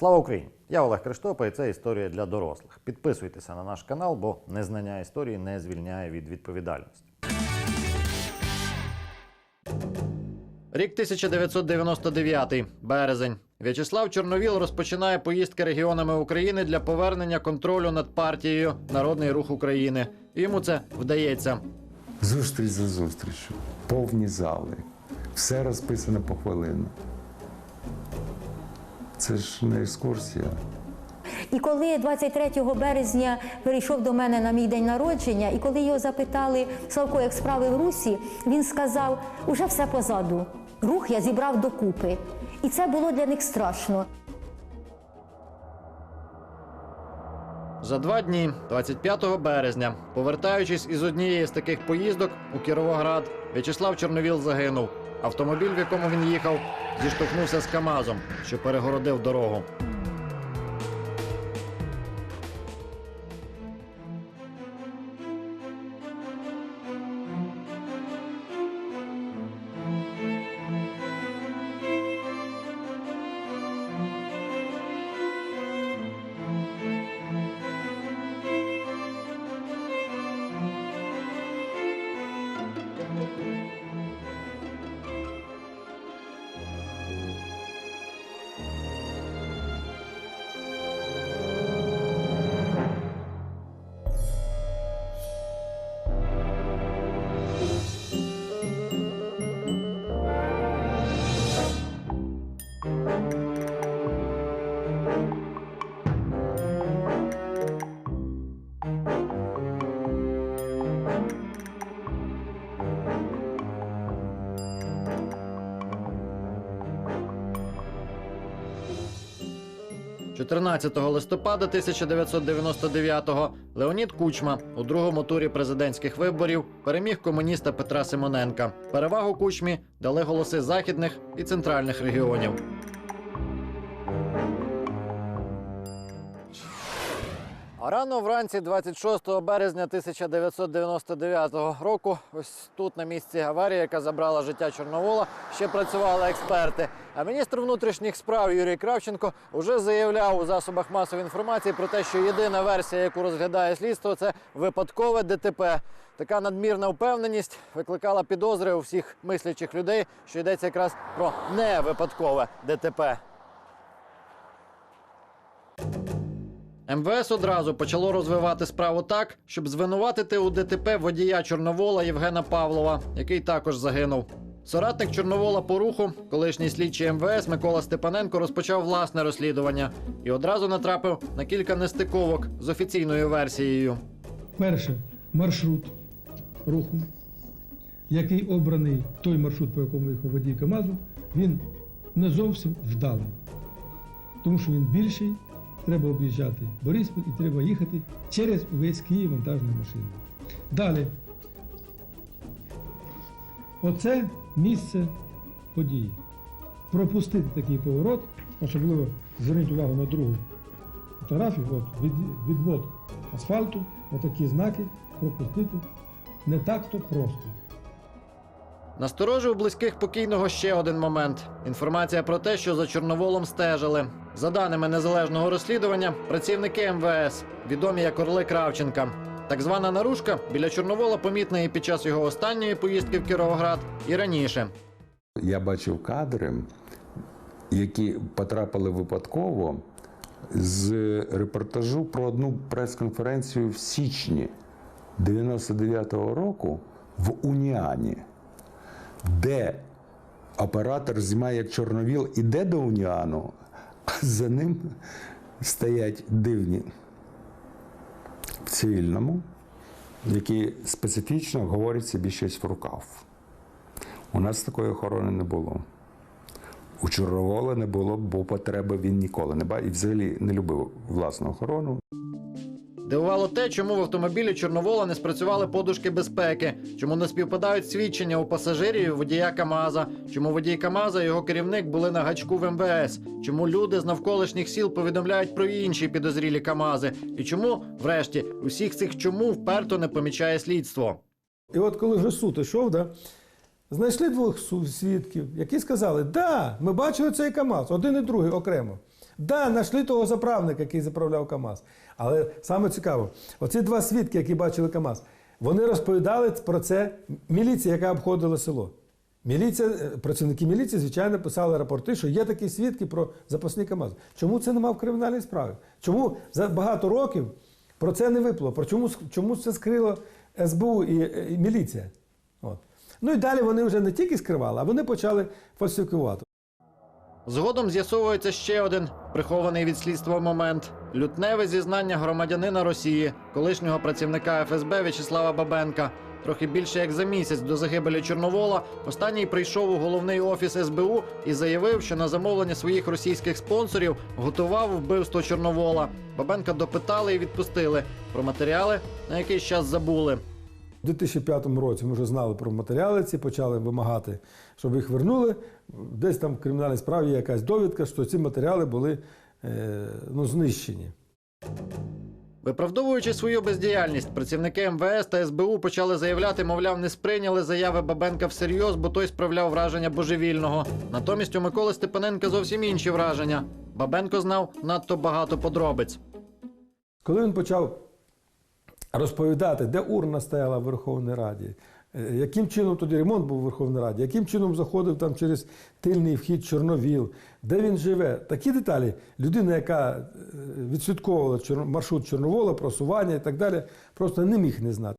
Слава Україні! Я Олег Криштопа, і це історія для дорослих. Підписуйтеся на наш канал, бо незнання історії не звільняє від відповідальності. Рік 1999, березень. В'ячеслав Чорновіл розпочинає поїздки регіонами України для повернення контролю над партією Народний рух України. Йому це вдається. Зустріч за зустрічю, повні зали, все розписано по хвилину. Це ж не екскурсія. І коли 23 березня перейшов до мене на мій день народження, і коли його запитали Славко, як справи в Русі, він сказав: уже все позаду. Рух я зібрав докупи. І це було для них страшно. За два дні, 25 березня, повертаючись із однієї з таких поїздок у Кіровоград, В'ячеслав Чорновіл загинув. Автомобіль, в якому він їхав, зіштовхнувся з КАМАЗом, що перегородив дорогу. – 14 листопада 1999-го Леонід Кучма у другому турі президентських виборів переміг комуніста Петра Симоненка. Перевагу Кучмі дали голоси західних і центральних регіонів. Рано вранці 26 березня 1999 року, ось тут на місці аварії, яка забрала життя Чорновола, ще працювали експерти. А міністр внутрішніх справ Юрій Кравченко вже заявляв у засобах масової інформації про те, що єдина версія, яку розглядає слідство, це випадкове ДТП. Така надмірна впевненість викликала підозри у всіх мислячих людей, що йдеться якраз про невипадкове ДТП. МВС одразу почало розвивати справу так, щоб звинуватити у ДТП водія Чорновола Євгена Павлова, який також загинув. Соратник Чорновола по руху, колишній слідчий МВС Микола Степаненко розпочав власне розслідування і одразу натрапив на кілька нестиковок з офіційною версією. Перше маршрут руху, який обраний той маршрут, по якому їхав водій КАМАЗу, він не зовсім вдалий. Тому що він більший, треба об'їжджати Бориспіль і треба їхати через увесь Київ вантажною машиною. Далі. Оце місце події. Пропустити такий поворот, особливо зверніть увагу на другу фотографію, от, від, відвод асфальту, отакі знаки пропустити не так-то просто. Насторожив близьких покійного ще один момент: інформація про те, що за Чорноволом стежили. За даними незалежного розслідування, працівники МВС, відомі як Орли Кравченка. Так звана наружка біля Чорновола помітна і під час його останньої поїздки в Кіровоград, і раніше. Я бачив кадри, які потрапили випадково з репортажу про одну прес-конференцію в січні 99-го року в Уніані, де оператор знімає як Чорновіл іде до Уніану, за ним стоять дивні в цивільному, які специфічно говорять собі щось в рукав. У нас такої охорони не було. У Чорновола не було, бо потреби він ніколи не бачив і взагалі не любив власну охорону. Дивувало те, чому в автомобілі Чорновола не спрацювали подушки безпеки, чому не співпадають свідчення у пасажирів і водія Камаза, чому водій Камаза і його керівник були на гачку в МВС, чому люди з навколишніх сіл повідомляють про інші підозрілі Камази, і чому, врешті, усіх цих чому вперто не помічає слідство. І от коли вже суд ішов, да, знайшли двох свідків, які сказали, да, ми бачили цей КАМАЗ, один і другий окремо. Да, знайшли того заправника, який заправляв КАМАЗ. Але саме цікаво, оці два свідки, які бачили КАМАЗ, вони розповідали про це міліція, яка обходила село. Міліція, е, працівники міліції, звичайно, писали рапорти, що є такі свідки про запасні КАМАЗи. Чому це нема в кримінальній справі? Чому за багато років про це не випло? Про чому, чому це скрило СБУ і, і міліція? От. Ну і далі вони вже не тільки скривали, а вони почали фальсифікувати. Згодом з'ясовується ще один прихований від слідства момент: лютневе зізнання громадянина Росії, колишнього працівника ФСБ В'ячеслава Бабенка. Трохи більше як за місяць до загибелі Чорновола останній прийшов у головний офіс СБУ і заявив, що на замовлення своїх російських спонсорів готував вбивство Чорновола. Бабенка допитали і відпустили. Про матеріали на якийсь час забули. У 2005 році ми вже знали про матеріали ці, почали вимагати, щоб їх вернули. Десь там в кримінальній справі є якась довідка, що ці матеріали були е, ну, знищені. Виправдовуючи свою бездіяльність, працівники МВС та СБУ почали заявляти, мовляв, не сприйняли заяви Бабенка всерйоз, бо той справляв враження божевільного. Натомість у Миколи Степаненка зовсім інші враження. Бабенко знав надто багато подробиць. Коли він почав розповідати, де урна стояла в Верховній Раді, е, яким чином тоді ремонт був у Верховній Раді, яким чином заходив там через тильний вхід Чорновіл, де він живе. Такі деталі людина, яка е, відслідковувала маршрут Чорновола, просування і так далі, просто не міг не знати.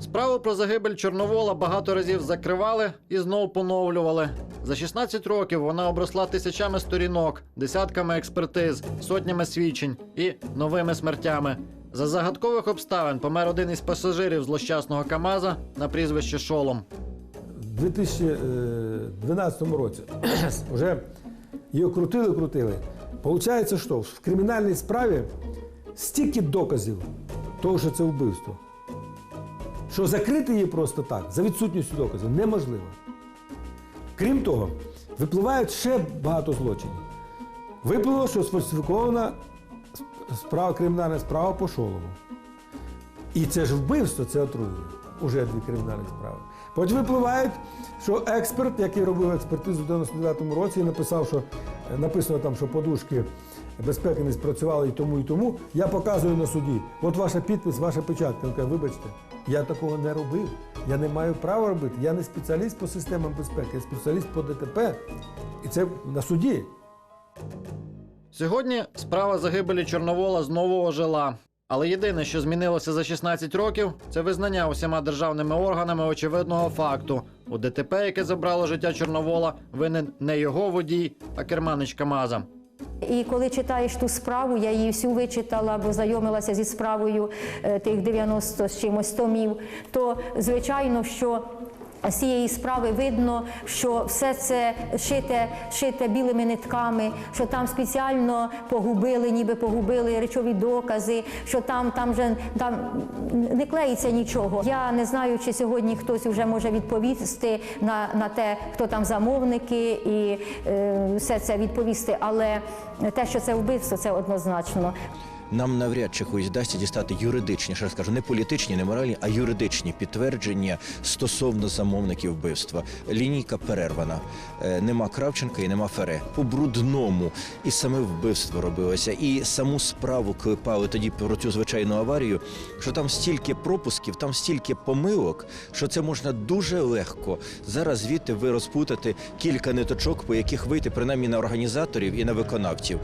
Справу про загибель Чорновола багато разів закривали і знов поновлювали. За 16 років вона обросла тисячами сторінок, десятками експертиз, сотнями свідчень і новими смертями. За загадкових обставин помер один із пасажирів злощасного Камаза на прізвище Шолом. У 2012 році вже її крутили, крутили. Получається, що в кримінальній справі стільки доказів того, що це вбивство, що закрити її просто так, за відсутністю доказів, неможливо. Крім того, випливають ще багато злочинів. Виплило, що сфальсифікована справа, кримінальна справа по Шолову. І це ж вбивство, це отруєння. Уже дві кримінальні справи. Потім випливають, що експерт, який робив експертизу в 99-му році, і написав, що написано там, що подушки безпеки не спрацювали і тому, і тому. Я показую на суді. От ваша підпис, ваша печатка. Він каже, вибачте, я такого не робив. Я не маю права робити. Я не спеціаліст по системам безпеки, я спеціаліст по ДТП. І це на суді. Сьогодні справа загибелі Чорновола знову ожила. Але єдине, що змінилося за 16 років, це визнання усіма державними органами очевидного факту. У ДТП, яке забрало життя Чорновола, винен не його водій, а керманич Камаза. І коли читаєш ту справу, я її всю вичитала, бо знайомилася зі справою е, тих 90 з чимось томів, то звичайно, що з цієї справи видно, що все це шите, шите білими нитками, що там спеціально погубили, ніби погубили речові докази, що там, там же там не клеїться нічого. Я не знаю, чи сьогодні хтось вже може відповісти на, на те, хто там замовники, і е, все це відповісти. Але те, що це вбивство, це однозначно. Нам навряд чи когось вдасться дістати юридичні, ще раз кажу, не політичні, не моральні, а юридичні підтвердження стосовно замовників вбивства. Лінійка перервана. Е, Нема Кравченка і нема Фере. По брудному і саме вбивство робилося, і саму справу клепали тоді про цю звичайну аварію. Що там стільки пропусків, там стільки помилок, що це можна дуже легко зараз звідти ви розпутати кілька ниточок, по яких вийти принаймні на організаторів і на виконавців.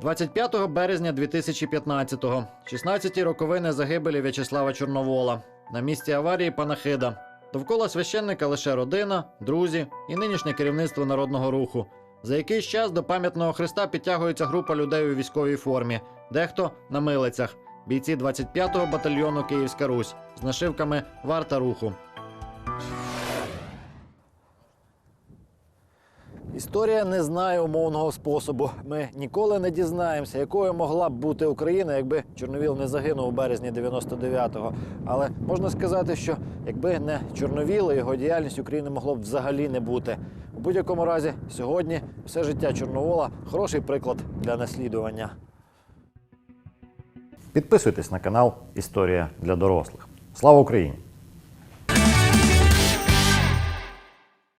25 березня 2015-го, 16-ті роковини загибелі В'ячеслава Чорновола. На місці аварії панахида. Довкола священника лише родина, друзі і нинішнє керівництво народного руху. За якийсь час до пам'ятного хреста підтягується група людей у військовій формі, дехто на милицях. Бійці 25-го батальйону Київська Русь з нашивками Варта руху. Історія не знає умовного способу. Ми ніколи не дізнаємося, якою могла б бути Україна, якби Чорновіл не загинув у березні 99-го. Але можна сказати, що якби не Чорновіл, його діяльність України могло б взагалі не бути. У будь-якому разі, сьогодні все життя Чорновола хороший приклад для наслідування. Підписуйтесь на канал Історія для дорослих. Слава Україні!